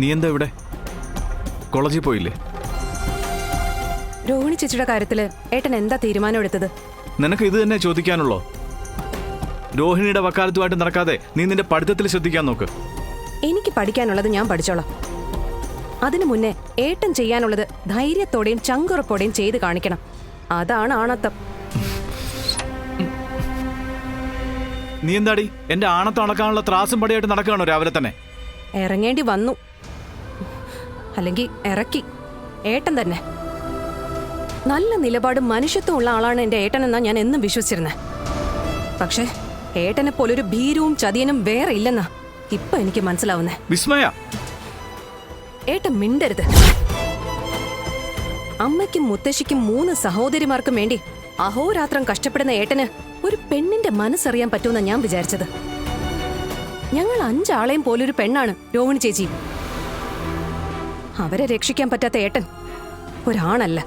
നീ എന്താ ഇവിടെ? കോളേജിൽ പോയില്ലേ? രോഹിണി ചേച്ചിയുടെ കാര്യത്തിൽ ഏട്ടൻ എന്താ തീരുമാനം എടുത്തത്? നിനക്ക് ഇത് തന്നെ ചോദിക്കാനുള്ളോ? രോഹിണിയുടെ വക്കാലത്തുമായിട്ട് നടക്കാതെ നീ നിന്റെ പഠിത്തത്തിൽ ശ്രദ്ധിക്കാൻ നോക്ക്. എനിക്ക് പഠിക്കാനുള്ളത് ഞാൻ പഠിച്ചോളാം. അതിനു മുന്നേ ഏട്ടൻ ചെയ്യാനുള്ളത് ധൈര്യത്തോടെയും ചങ്കുറപ്പോടെയും ചെയ്ത് കാണിക്കണം. അതാണ് ആണത്തം. നീ എന്താടി? എന്റെ ആണത്തം അണക്കാനുള്ള ത്രാസും പടിയായിട്ട് നടക്കുകയാണോ രാവിലെ തന്നെ? ഇറങ്ങേണ്ടി വന്നു. അല്ലെങ്കിൽ ഇറക്കി ഏട്ടൻ തന്നെ. നല്ല നിലപാടും മനുഷ്യത്വം ഉള്ള ആളാണ് എന്റെ ഏട്ടനെന്നാ ഞാൻ എന്നും വിശ്വസിച്ചിരുന്നത് പക്ഷേ ഏട്ടനെ പോലൊരു ഭീരുവും ചതിയനും വേറെ ഇല്ലെന്നാ ഇപ്പൊ എനിക്ക് മനസ്സിലാവുന്നേ. വിസ്മയ. ഏട്ടൻ മിണ്ടരുത്. അമ്മയ്ക്കും മുത്തശ്ശിക്കും മൂന്ന് സഹോദരിമാർക്കും വേണ്ടി അഹോരാത്രം കഷ്ടപ്പെടുന്ന ഏട്ടന് ഒരു പെണ്ണിന്റെ മനസ്സറിയാൻ പറ്റുമെന്നാ ഞാൻ വിചാരിച്ചത്. ഞങ്ങൾ അഞ്ചാളെയും പോലൊരു പെണ്ണാണ് രോഹിണി ചേച്ചി. അവരെ രക്ഷിക്കാൻ പറ്റാത്ത ഏട്ടൻ. ഒരാണല്ല.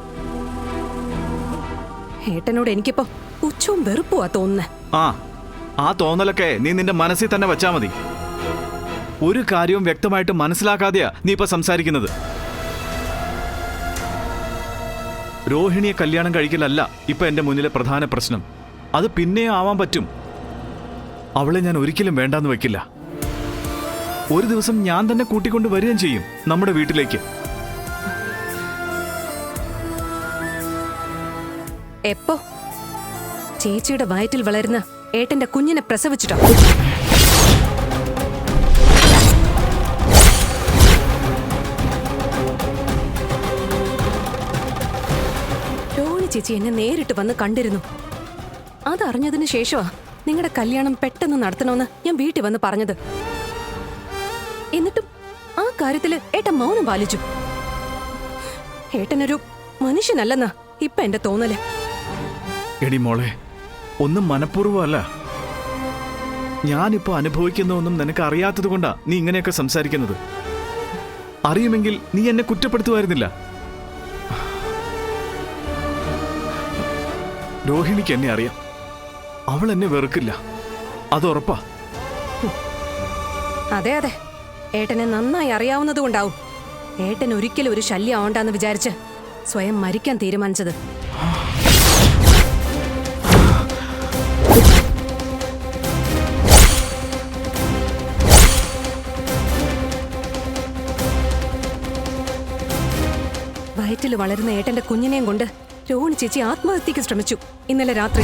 ഏട്ടനോട് എനിക്കിപ്പോ ഉച്ചവും വെറുപ്പുവാ തോന്നുന്നേ. ആ ആ തോന്നലൊക്കെ നീ നിന്റെ മനസ്സിൽ തന്നെ വെച്ചാ മതി. ഒരു കാര്യവും വ്യക്തമായിട്ട് മനസ്സിലാക്കാതെയാ നീ ഇപ്പൊ സംസാരിക്കുന്നത്. രോഹിണിയെ കല്യാണം കഴിക്കലല്ല ഇപ്പൊ എന്റെ മുന്നിലെ പ്രധാന പ്രശ്നം. അത് പിന്നെ ആവാൻ പറ്റും. അവളെ ഞാൻ ഒരിക്കലും വേണ്ടാന്ന് വെക്കില്ല ഒരു ദിവസം ഞാൻ തന്നെ കൂട്ടിക്കൊണ്ട് വരികയും ചെയ്യും നമ്മുടെ വീട്ടിലേക്ക്. എപ്പോ? ചേച്ചിയുടെ വയറ്റിൽ വളരുന്ന ഏട്ടന്റെ കുഞ്ഞിനെ പ്രസവിച്ചിട്ടോ? രോഹിണി ചേച്ചി എന്നെ നേരിട്ട് വന്ന് കണ്ടിരുന്നു. അതറിഞ്ഞതിന് ശേഷമാ നിങ്ങളുടെ കല്യാണം പെട്ടെന്ന് നടത്തണമെന്ന് ഞാൻ വീട്ടിൽ വന്ന് പറഞ്ഞത്. എന്നിട്ടും ആ കാര്യത്തിൽ ഏട്ടൻ മൗനം പാലിച്ചു. ഏട്ടനൊരു മനുഷ്യനല്ലെന്നാ ഇപ്പൊ എന്റെ തോന്നൽ. എടി മോളെ ഒന്നും മനഃപൂർവമല്ല. ഞാനിപ്പോ അനുഭവിക്കുന്ന ഒന്നും നിനക്ക് അറിയാത്തത് കൊണ്ടാ നീ ഇങ്ങനെയൊക്കെ സംസാരിക്കുന്നത്. അറിയുമെങ്കിൽ നീ എന്നെ കുറ്റപ്പെടുത്തുമായിരുന്നില്ല. രോഹിണിക്ക് എന്നെ അറിയാം. അവൾ എന്നെ വെറുക്കില്ല. അത് ഉറപ്പാ. അതെ അതെ. ഏട്ടനെ നന്നായി അറിയാവുന്നതുകൊണ്ടാവും. ഏട്ടൻ ഒരിക്കലും ഒരു ശല്യം ആവണ്ടെന്ന് വിചാരിച്ച് സ്വയം മരിക്കാൻ തീരുമാനിച്ചത്. വയറ്റിൽ വളരുന്ന ഏട്ടന്റെ കുഞ്ഞിനെയും കൊണ്ട് രോഹിണി ചേച്ചി ആത്മഹത്യക്ക് ശ്രമിച്ചു. ഇന്നലെ രാത്രി.